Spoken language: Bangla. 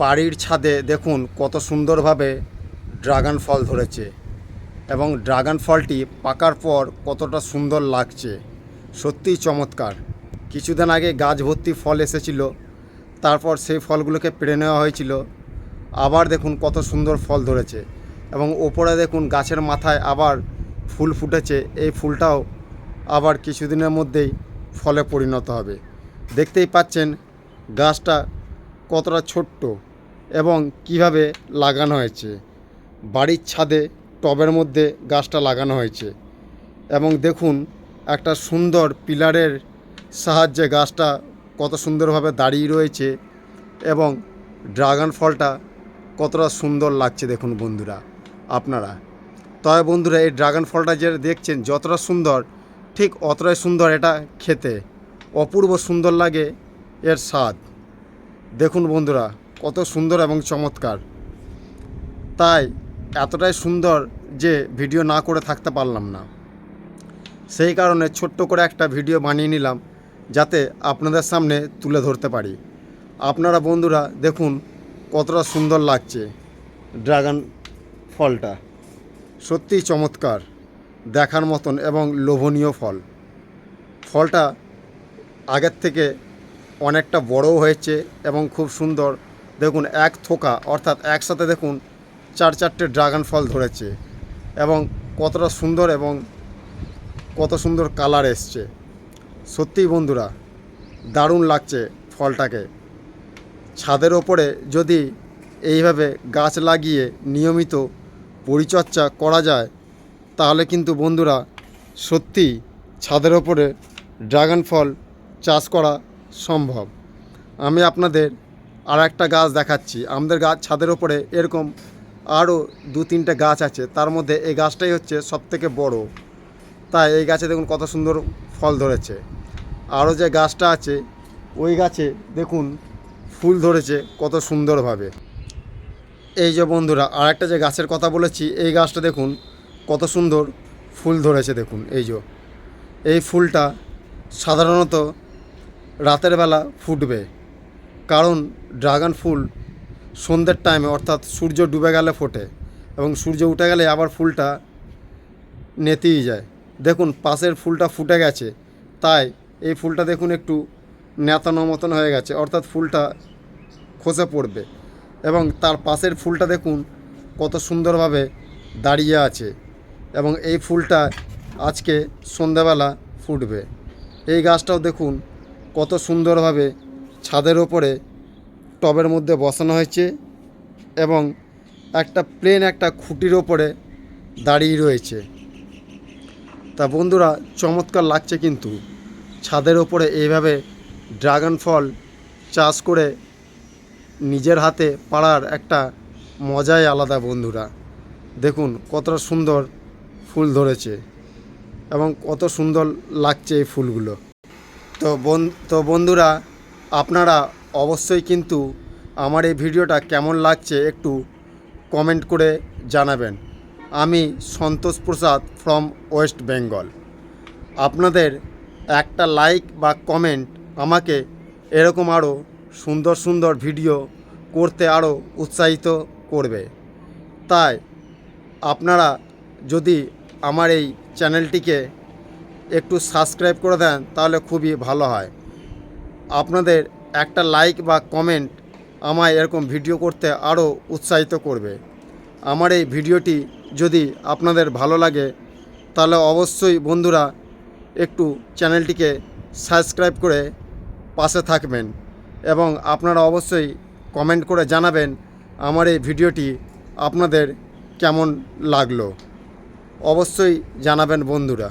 বাড়ির ছাদে দেখুন কত সুন্দরভাবে ড্রাগন ফল ধরেছে এবং ড্রাগন ফলটি পাকার পর কতটা সুন্দর লাগছে। সত্যিই চমৎকার। কিছুদিন আগে গাছ ভর্তি ফল এসেছিল, তারপর সেই ফলগুলোকে পেড়ে নেওয়া হয়েছিল। আবার দেখুন কত সুন্দর ফল ধরেছে এবং ওপরে দেখুন গাছের মাথায় আবার ফুল ফুটেছে। এই ফুলটাও আবার কিছুদিনের মধ্যেই ফলে পরিণত হবে। দেখতেই পাচ্ছেন গাছটা কতটা ছোট্ট। এবং কীভাবে লাগানো হয়েছে। বাড়ির ছাদে টবের মধ্যে গাছটা লাগানো হয়েছে এবং দেখুন একটা সুন্দর পিলারের সাহায্যে গাছটা কত সুন্দরভাবে দাঁড়িয়ে রয়েছে এবং ড্রাগন ফলটা কতটা সুন্দর লাগছে দেখুন বন্ধুরা, আপনারা। তবে বন্ধুরা, এই ড্রাগন ফলটা যে দেখছেন যতটা সুন্দর, ঠিক অতটাই সুন্দর এটা খেতে। অপূর্ব সুন্দর লাগে এর স্বাদ। দেখুন বন্ধুরা কত সুন্দর এবং চমৎকার। তাই এতটাই সুন্দর যে ভিডিও না করে থাকতে পারলাম না। সেই কারণে ছোট্ট করে একটা ভিডিও বানিয়ে নিলাম, যাতে আপনাদের সামনে তুলে ধরতে পারি। আপনারা বন্ধুরা দেখুন কতটা সুন্দর লাগছে ড্রাগন ফলটা। সত্যিই চমৎকার, দেখার মতন এবং লোভনীয় ফল। ফলটা আগের থেকে অনেকটা বড়ও হয়েছে এবং খুব সুন্দর দেখুন, এক থোকা, অর্থাৎ একসাথে দেখুন চার চারটে ড্রাগন ফল ধরেছে এবং কতটা সুন্দর এবং কত সুন্দর কালার এসছে। সত্যিই বন্ধুরা, দারুণ লাগছে ফলটাকে। ছাদের ওপরে যদি এইভাবে গাছ লাগিয়ে নিয়মিত পরিচর্যা করা যায়, তাহলে কিন্তু বন্ধুরা সত্যি ছাদের ওপরে ড্রাগন ফল চাষ করা সম্ভব। আমি আপনাদের আর একটা গাছ দেখাচ্ছি। আমাদের গাছ ছাদের ওপরে এরকম আরও দু তিনটে গাছ আছে। তার মধ্যে এই গাছটাই হচ্ছে সবথেকে বড়। তাই এই গাছে দেখুন কত সুন্দর ফল ধরেছে। আরও যে গাছটা আছে, ওই গাছে দেখুন ফুল ধরেছে কত সুন্দরভাবে। এই যে বন্ধুরা আর একটা যে গাছের কথা বলেছি, এই গাছটা দেখুন কত সুন্দর ফুল ধরেছে দেখুন, এই যে। এই ফুলটা সাধারণত রাতের বেলা ফুটবে। কারণ ড্রাগন ফুল সন্ধ্যের টাইমে অর্থাৎ সূর্য ডুবে গেলে ফোটে এবং সূর্য উঠে গেলে আবার ফুলটা নেতেই যায়। দেখুন, পাশের ফুলটা ফুটে গেছে, তাই এই ফুলটা দেখুন একটু নেতানো মতন হয়ে গেছে, অর্থাৎ ফুলটা খসে পড়বে এবং তার পাশের ফুলটা দেখুন কত সুন্দরভাবে দাঁড়িয়ে আছে এবং এই ফুলটা আজকে সন্ধ্যাবেলা ফুটবে। এই গাছটাও দেখুন কত সুন্দরভাবে ছাদের ওপরে টবের মধ্যে বসানো হয়েছে এবং একটা প্লেন একটা খুঁটির ওপরে দাঁড়িয়ে রয়েছে। তা বন্ধুরা, চমৎকার লাগছে কিন্তু। ছাদের ওপরে এইভাবে ড্রাগন ফল চাষ করে নিজের হাতে পাড়ার একটা মজাই আলাদা বন্ধুরা। দেখুন, কতটা সুন্দর ফুল ধরেছে এবং কত সুন্দর লাগছে এই ফুলগুলো। তো বন তো বন্ধুরা আপনারা অবশ্যই কিন্তু আমার এই ভিডিওটা কেমন লাগছে একটু কমেন্ট করে জানাবেন। আমি সন্তোষ প্রসাদ ফ্রম ওয়েস্ট বেঙ্গল। আপনাদের একটা লাইক বা কমেন্ট আমাকে এরকম আরও সুন্দর সুন্দর ভিডিও করতে আরও উৎসাহিত করবে। তাই আপনারা যদি আমার এই চ্যানেলটিকে একটু সাবস্ক্রাইব করে দেন তাহলে খুবই ভালো হয়। আপনাদের একটা লাইক বা কমেন্ট আমায় এরকম ভিডিও করতে আরও উৎসাহিত করবে। আমার এই ভিডিওটি যদি আপনাদের ভালো লাগে, তাহলে অবশ্যই বন্ধুরা একটু চ্যানেলটিকে সাবস্ক্রাইব করে পাশে থাকবেন এবং আপনারা অবশ্যই কমেন্ট করে জানাবেন আমার এই ভিডিওটি আপনাদের কেমন লাগল। অবশ্যই জানাবেন বন্ধুরা।